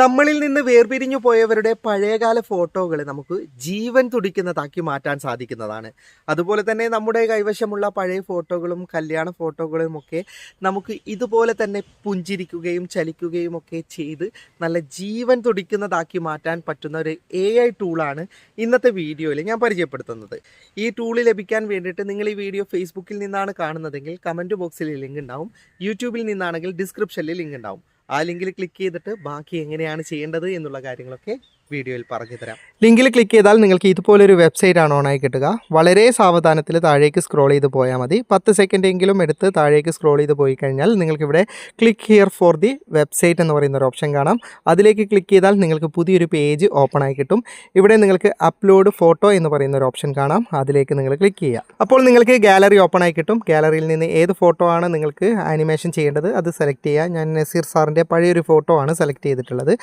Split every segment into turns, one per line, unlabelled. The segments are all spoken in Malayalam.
നമ്മളിൽ നിന്ന് വേർപിരിഞ്ഞു പോയവരുടെ പഴയകാല ഫോട്ടോകൾ നമുക്ക് ജീവൻ തുടിക്കുന്നതാക്കി മാറ്റാൻ സാധിക്കുന്നതാണ്. അതുപോലെ തന്നെ നമ്മുടെ കൈവശമുള്ള പഴയ ഫോട്ടോകളും കല്യാണ ഫോട്ടോകളും ഒക്കെ നമുക്ക് ഇതുപോലെ തന്നെ പുഞ്ചിരിക്കുകയും ചലിക്കുകയും ഒക്കെ ചെയ്ത് നല്ല ജീവൻ തുടിക്കുന്നതാക്കി മാറ്റാൻ പറ്റുന്ന ഒരു എ ഐ ടൂളാണ് ഇന്നത്തെ വീഡിയോയിൽ ഞാൻ പരിചയപ്പെടുത്തുന്നത്. ഈ ടൂൾ ലഭിക്കാൻ വേണ്ടിയിട്ട് നിങ്ങൾ ഈ വീഡിയോ ഫേസ്ബുക്കിൽ നിന്നാണ് കാണുന്നതെങ്കിൽ കമന്റ് ബോക്സിൽ ലിങ്ക് ഉണ്ടാവും. യൂട്യൂബിൽ നിന്നാണെങ്കിൽ ഡിസ്ക്രിപ്ഷനിൽ ലിങ്ക് ഉണ്ടാവും. ആ ലിങ്കിൽ ക്ലിക്ക് ചെയ്തിട്ട് ബാക്കി എങ്ങനെയാണ് ചെയ്യേണ്ടത് എന്നുള്ള കാര്യങ്ങളൊക്കെ വീഡിയോയിൽ പറഞ്ഞു തരാം. ലിങ്കിൽ ക്ലിക്ക് ചെയ്താൽ നിങ്ങൾക്ക് ഇതുപോലൊരു വെബ്സൈറ്റ് ആണ് ഓണായി കിട്ടുക. വളരെ സാവധാനത്തിൽ താഴേക്ക് സ്ക്രോൾ ചെയ്ത് പോയാൽ മതി. പത്ത് സെക്കൻഡ് എങ്കിലും എടുത്ത് താഴേക്ക് സ്ക്രോൾ ചെയ്ത് പോയി കഴിഞ്ഞാൽ നിങ്ങൾക്ക് ഇവിടെ click here for the website എന്ന് പറയുന്ന ഒരു ഓപ്ഷൻ കാണാം. അതിലേക്ക് ക്ലിക്ക് ചെയ്താൽ നിങ്ങൾക്ക് പുതിയൊരു പേജ് ഓപ്പൺ ആയി കിട്ടും. ഇവിടെ നിങ്ങൾക്ക് അപ്ലോഡ് ഫോട്ടോ എന്ന് പറയുന്ന ഒരു ഓപ്ഷൻ കാണാം. അതിലേക്ക് നിങ്ങൾ ക്ലിക്ക് ചെയ്യുക. അപ്പോൾ നിങ്ങൾക്ക് ഗാലറി ഓപ്പൺ ആയി കിട്ടും. ഗാലറിയിൽ നിന്ന് ഏത് ഫോട്ടോ ആണ് നിങ്ങൾക്ക് ആനിമേഷൻ ചെയ്യേണ്ടത്? അത് സെലക്ട് ചെയ്യുക. ഞാൻ നസീർ സാറിന്റെ പഴയൊരു ഫോട്ടോ ആണ് സെലക്ട് ചെയ്തിട്ടുള്ളത്.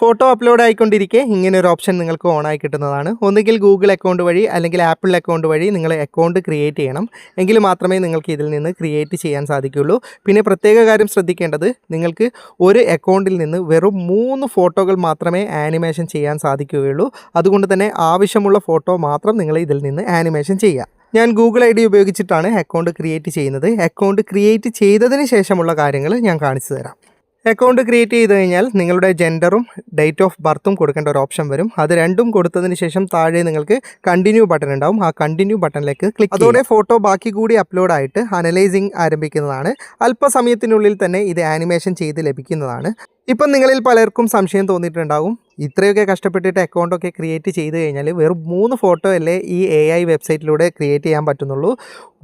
ഫോട്ടോ അപ്ലോഡ് ആയിക്കൊണ്ടിരിക്കെ. ഇങ്ങനെ ഒരു ഓപ്ഷൻ നിങ്ങൾക്ക് ഓൺ ആയി കിട്ടുന്നതാണ്. ഒന്നുകിൽ ഗൂഗിൾ അക്കൗണ്ട് വഴി അല്ലെങ്കിൽ ആപ്പിൾ അക്കൗണ്ട് വഴി നിങ്ങൾ അക്കൗണ്ട് ക്രിയേറ്റ് ചെയ്യണം. എങ്കിൽ മാത്രമേ നിങ്ങൾക്ക് ഇതിൽ നിന്ന് ക്രിയേറ്റ് ചെയ്യാൻ സാധിക്കുകയുള്ളൂ പിന്നെ പ്രത്യേക കാര്യം ശ്രദ്ധിക്കേണ്ടത് നിങ്ങൾക്ക് ഒരു അക്കൗണ്ടിൽ നിന്ന് വെറും മൂന്ന് ഫോട്ടോകൾ മാത്രമേ ആനിമേഷൻ ചെയ്യാൻ സാധിക്കുകയുള്ളൂ. അതുകൊണ്ട് തന്നെ ആവശ്യമുള്ള ഫോട്ടോ മാത്രം നിങ്ങൾ ഇതിൽ നിന്ന് ആനിമേഷൻ ചെയ്യുക ഞാൻ ഗൂഗിൾ ഐ ഡി ഉപയോഗിച്ചിട്ടാണ് അക്കൗണ്ട് ക്രിയേറ്റ് ചെയ്യുന്നത്. അക്കൗണ്ട് ക്രിയേറ്റ് ചെയ്തതിന് ശേഷമുള്ള കാര്യങ്ങൾ ഞാൻ കാണിച്ചു തരാം. അക്കൗണ്ട് ക്രിയേറ്റ് ചെയ്ത് കഴിഞ്ഞാൽ നിങ്ങളുടെ ജെൻഡറും ഡേറ്റ് ഓഫ് ബർത്തും കൊടുക്കേണ്ട ഒരു ഓപ്ഷൻ വരും. അത് രണ്ടും കൊടുത്തതിന് ശേഷം താഴെ നിങ്ങൾക്ക് കണ്ടിന്യൂ ബട്ടൺ ഉണ്ടാവും. ആ കണ്ടിന്യൂ ബട്ടണിലേക്ക് ക്ലിക്ക് അതോടെ ഫോട്ടോ ബാക്കി കൂടി അപ്ലോഡ് ആയിട്ട് അനലൈസിങ് ആരംഭിക്കുന്നതാണ്. അല്പസമയത്തിനുള്ളിൽ തന്നെ ഇത് ആനിമേഷൻ ചെയ്ത് ലഭിക്കുന്നതാണ്. ഇപ്പം നിങ്ങളിൽ പലർക്കും സംശയം തോന്നിയിട്ടുണ്ടാകും ഇത്രയൊക്കെ കഷ്ടപ്പെട്ടിട്ട് അക്കൗണ്ടൊക്കെ ക്രിയേറ്റ് ചെയ്ത് കഴിഞ്ഞാൽ വെറും മൂന്ന് ഫോട്ടോ അല്ലേ ഈ എ ഐ വെബ്സൈറ്റിലൂടെ ക്രിയേറ്റ് ചെയ്യാൻ പറ്റുന്നുള്ളൂ.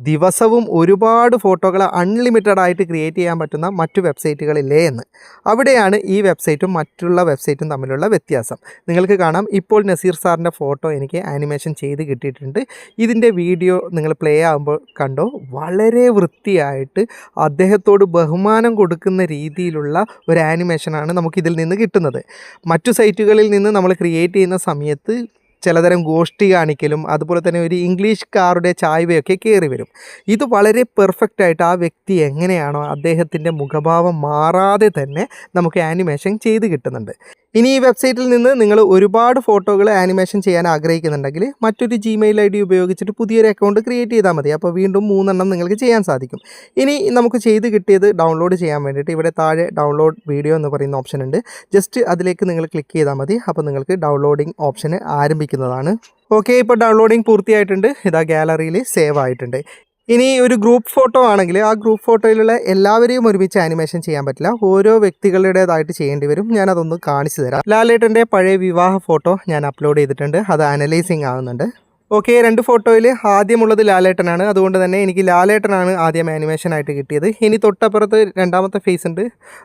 ദിവസവും ഒരുപാട് ഫോട്ടോകൾ അൺലിമിറ്റഡ് ആയിട്ട് ക്രിയേറ്റ് ചെയ്യാൻ പറ്റുന്ന മറ്റു വെബ്സൈറ്റുകളില്ലേ എന്ന്. അവിടെയാണ് ഈ വെബ്സൈറ്റും മറ്റുള്ള വെബ്സൈറ്റും തമ്മിലുള്ള വ്യത്യാസം. നിങ്ങൾക്ക് കാണാം. ഇപ്പോൾ നസീർ സാറിന്റെ ഫോട്ടോ എനിക്ക് ആനിമേഷൻ ചെയ്ത് കിട്ടിയിട്ടുണ്ട്. ഇതിന്റെ വീഡിയോ നിങ്ങൾ പ്ലേ ആകുമ്പോൾ കണ്ടോ വളരെ വൃത്തിയായിട്ട് അദ്ദേഹത്തോട് ബഹുമാനം കൊടുക്കുന്ന രീതിയിലുള്ള ഒരു ആനിമേഷനാണ് നമുക്കിതിൽ നിന്ന് കിട്ടുന്നത്. മറ്റു സൈറ്റുകളിൽ നിന്ന് നമ്മൾ ക്രിയേറ്റ് ചെയ്യുന്ന സമയത്ത് ചിലതരം ഗോഷ്ടി കാണിക്കലും അതുപോലെ തന്നെ ഒരു ഇംഗ്ലീഷ് കാറുടെ ചായ്വയൊക്കെ കയറി വരും. ഇത് വളരെ പെർഫെക്റ്റ് ആയിട്ട് ആ വ്യക്തി എങ്ങനെയാണോ അദ്ദേഹത്തിന്റെ മുഖഭാവം മാറാതെ തന്നെ നമുക്ക് ആനിമേഷൻ ചെയ്ത് കിട്ടുന്നുണ്ട്. ഇനി ഈ വെബ്സൈറ്റിൽ നിന്ന് നിങ്ങൾ ഒരുപാട് ഫോട്ടോകൾ ആനിമേഷൻ ചെയ്യാൻ ആഗ്രഹിക്കുന്നുണ്ടെങ്കിൽ മറ്റൊരു ജിമെയിൽ ഐ ഡി ഉപയോഗിച്ചിട്ട് പുതിയൊരു അക്കൗണ്ട് ക്രിയേറ്റ് ചെയ്താൽ മതി. അപ്പോൾ വീണ്ടും മൂന്നെണ്ണം നിങ്ങൾക്ക് ചെയ്യാൻ സാധിക്കും. ഇനി നമുക്ക് ചെയ്ത് കിട്ടിയത് ഡൗൺലോഡ് ചെയ്യാൻ വേണ്ടിയിട്ട് ഇവിടെ താഴെ ഡൗൺലോഡ് വീഡിയോ എന്ന് പറയുന്ന ഓപ്ഷൻ ഉണ്ട്. ജസ്റ്റ് അതിലേക്ക് നിങ്ങൾ ക്ലിക്ക് ചെയ്താൽ മതി. അപ്പോൾ നിങ്ങൾക്ക് ഡൗൺലോഡിംഗ് ഓപ്ഷന് ആരംഭിക്കുന്നതാണ്. ഓക്കെ ഇപ്പോൾ ഡൗൺലോഡിംഗ് പൂർത്തിയായിട്ടുണ്ട്. ഇതാ ഗാലറിയിൽ സേവ് ആയിട്ടുണ്ട്. ഇനി ഒരു ഗ്രൂപ്പ് ഫോട്ടോ ആണെങ്കിൽ ആ ഗ്രൂപ്പ് ഫോട്ടോയിലുള്ള എല്ലാവരെയും ഒരുമിച്ച് ആനിമേഷൻ ചെയ്യാൻ പറ്റില്ല. ഓരോ വ്യക്തികളുടേതായിട്ട് ചെയ്യേണ്ടി വരും. ഞാൻ അതൊന്ന് കാണിച്ചു തരാം. ലാലേട്ടന്റെ പഴയ വിവാഹ ഫോട്ടോ ഞാൻ അപ്ലോഡ് ചെയ്തിട്ടുണ്ട്. അത് അനലൈസിങ് ആകുന്നുണ്ട് ഓക്കെ രണ്ട് ഫോട്ടോയിൽ ആദ്യമുള്ളത് ലാലേട്ടനാണ്. അതുകൊണ്ട് തന്നെ എനിക്ക് ലാലേട്ടനാണ് ആദ്യം ആനിമേഷൻ ആയിട്ട് കിട്ടിയത്. ഇനി തൊട്ടപ്പുറത്ത് രണ്ടാമത്തെ ഫേസ് ഉണ്ട്.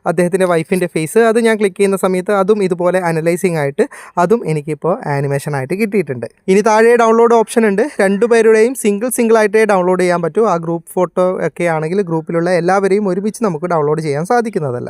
അദ്ദേഹത്തിന്റെ വൈഫിന്റെ ഫേസ് അത് ഞാൻ ക്ലിക്ക് ചെയ്യുന്ന സമയത്ത് അതും ഇതുപോലെ അനലൈസിങ് ആയിട്ട് അതും എനിക്കിപ്പോൾ ആനിമേഷൻ ആയിട്ട് കിട്ടിയിട്ടുണ്ട്. ഇനി താഴെ ഡൗൺലോഡ് ഓപ്ഷൻ ഉണ്ട്. രണ്ടുപേരുടെയും സിംഗിൾ സിംഗിൾ ആയിട്ടേ ഡൗൺലോഡ് ചെയ്യാൻ പറ്റൂ. ആ ഗ്രൂപ്പ് ഫോട്ടോ ഒക്കെ ആണെങ്കിൽ ഗ്രൂപ്പിലുള്ള എല്ലാവരെയും ഒരുമിച്ച് നമുക്ക് ഡൗൺലോഡ് ചെയ്യാൻ സാധിക്കുന്നതല്ല.